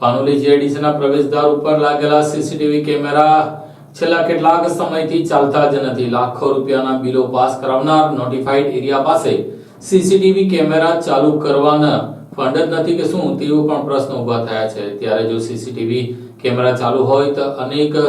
પાનોલી જીઆઈડીસીના પ્રવેશદ્વાર ઉપર લાગેલા સીસીટીવી કેમેરા છેલ્લા કેટલાક સમયથી ચાલતા જ નથી. લાખો રૂપિયાના બિલો પાસ કરાવનાર નોટિફાઈડ એરિયા પાસે સીસીટીવી કેમેરા ચાલુ કરવાના ફંડ જ નથી કે શું તેવો પણ પ્રશ્ન ઊભા થયા છે. ત્યારે જો સીસીટીવી કેમેરા ચાલુ હોય તો અનેક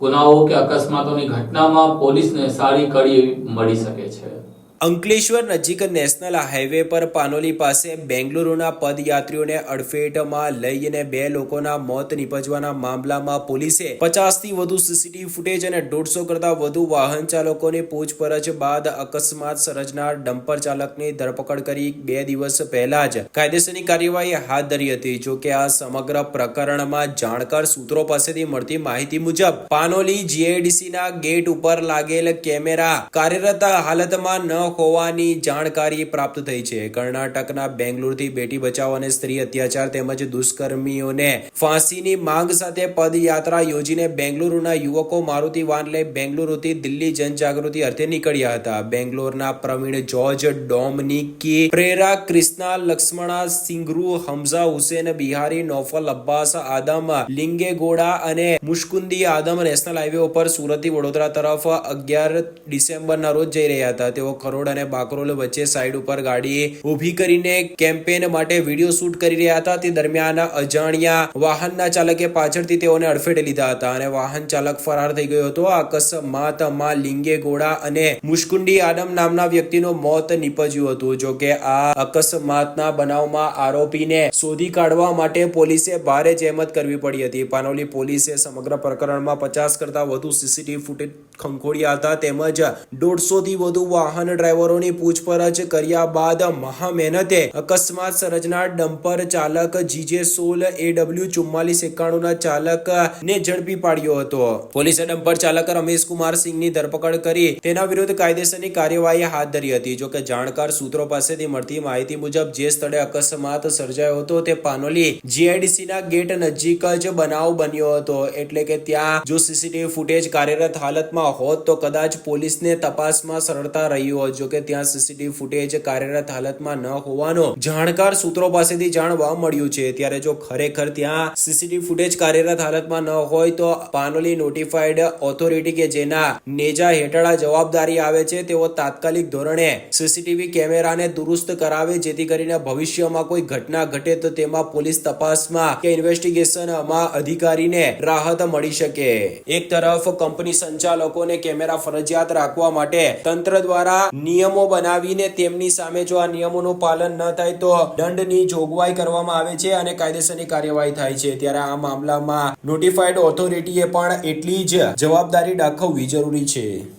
ગુનાઓ કે અકસ્માતોની ઘટનામાં પોલીસને સારી કડી મળી શકે છે. અંકલેશ્વર નજીક નેશનલ હાઈવે પર પાનોલી પાસે બેંગલુરુના પદયાત્રીઓને અડફેટમાં લઈને બે લોકોના મોત નીપજવાના મામલામાં પોલીસે પચાસથી વધુ સીસીટીવી ફૂટેજ અને દોઢસો કરતા વધુ વાહન ચાલકોની પૂછપરછ બાદ અકસ્માત સર્જનાર ડમ્પર ચાલકની ધરપકડ કરી બે દિવસ પહેલા જ કાયદેસરની કાર્યવાહી હાથ ધરી હતી. જો કે આ સમગ્ર પ્રકરણમાં જાણકાર સૂત્રો પાસેથી મળતી માહિતી મુજબ, પાનોલી જીઆઈડીસીના ગેટ ઉપર લાગેલ કેમેરા કાર્યરત હાલતમાં ન હોવાની જાણકારી પ્રાપ્ત થઈ છે. કર્ણાટકના બેંગ્લોરથી બેટી બચાવો અને સ્ત્રી અત્યાચાર તેમજ દુષ્કર્મીઓને ફાંસીની માંગ સાથે પદયાત્રા યોજીને બેંગલુરુના યુવકો મારુતિ વાન લઈ બેંગલુરુથી દિલ્હી જનજાગૃતિ અર્થે નીકળ્યા હતા. બેંગ્લોરના પ્રવીણ જોર્જ ડોમનિકી પ્રેરા ક્રિષ્ના લક્ષ્મણા સિંગરુ હમઝા હુસેન બિહારી નોફલ અબ્બાસ આદમ લિંગેગોડા અને મુશ્કુંદી આદમ નેશનલ હાઈવે ઉપર સુરતથી વડોદરા તરફ અગિયાર ડિસેમ્બરના રોજ જઈ રહ્યા હતા. તેઓ ખરોડ અને બાકરોલ વચ્ચે સાઈડ ઉપર ગાડી ઊભી કરીને કેમ્પેન માટે વીડિયો શૂટ કરી રહ્યા હતા. તે દરમિયાન અજાણ્યા વાહનના ચાલકે પાછળથી તેઓને અડફેટે લીધા હતા અને વાહન ચાલક ફરાર થઈ ગયો હતો. અકસ્માતમાં લિંગે ગોળા અને મુશ્કુંડી આદમ નામના વ્યક્તિનું મોત નીપજ્યું હતું. જો કે આ અકસ્માતના બનાવમાં આરોપીને શોધી કાઢવા માટે પોલીસે ભારે જહેમત કરવી પડી હતી. પાનોલી પોલીસે સમગ્ર પ્રકરણમાં પચાસ કરતા વધુ સીસીટીવી ફૂટેજ ખંખોળ્યા હતા. તેમજ દોઢસો થી વધુ વાહન ડ્રાઈવરોની પૂછપરછ કર્યા બાદ મહા મહેનતે અકસ્માત સર્જનાર ડમ્પર ચાલક જીજે સોલ એડબ્લ્યુ ચુમ્માલીસ એકાણુંના ચાલક ને ઝડપી પાડ્યો હતો. પોલીસે ડમ્પર ચાલક રમેશ કુમાર સિંહની ધરપકડ કરી તેના વિરુદ્ધ કાયદેસરની કાર્યવાહી હાથ ધરી હતી. જોકે જાણકાર સૂત્રો પાસેથી મળતી માહિતી મુજબ જે સ્થળે અકસ્માત સર્જાયો હતો તે પાનોલી જીઆઈડીસીના ગેટ નજીક જ બનાવ બન્યો હતો. એટલે કે ત્યાં જો સીસીટીવી ફૂટેજ કાર્યરત હાલતમાં હોત તો કદાચ પોલીસને તપાસમાં સરળતા રહ્યું હોત જો કે ત્યાં સીસીટીવી ફૂટેજ કાર્યરત હાલતમાં ન હોવાનો જાણકાર સૂત્રો પાસેથી જાણવા મળ્યું છે. ત્યારે જો ખરેખર ત્યાં સીસીટીવી ફૂટેજ કાર્યરત હાલતમાં ન હોય તો પાનોલી નોટિફાઈડ ઓથોરિટી કે જેના નેજા હેઠળ જવાબદારી આવે છે, તેઓ તાત્કાલિક ધોરણે સીસીટીવી કેમેરાને દુરુસ્ત કરાવે, જેથી કરીને ભવિષ્યમાં કોઈ ઘટના ઘટે તો તેમાં પોલીસ તપાસમાં કે ઇન્વેસ્ટિગેશનમાં અધિકારીને રાહત મળી શકે. એક તરફ કંપની સંચાલકોને કેમેરા ફરજિયાત રાખવા માટે તંત્ર દ્વારા નિયમો બનાવીને તેમની સામે જો આ નિયમોનું પાલન ન થાય તો દંડની જોગવાઈ કરવામાં આવે છે અને કાયદેસરની કાર્યવાહી થાય છે. ત્યારે આ મામલામાં નોટિફાઈડ ઓથોરિટીએ પણ એટલી જ જવાબદારી દાખવવી જરૂરી છે.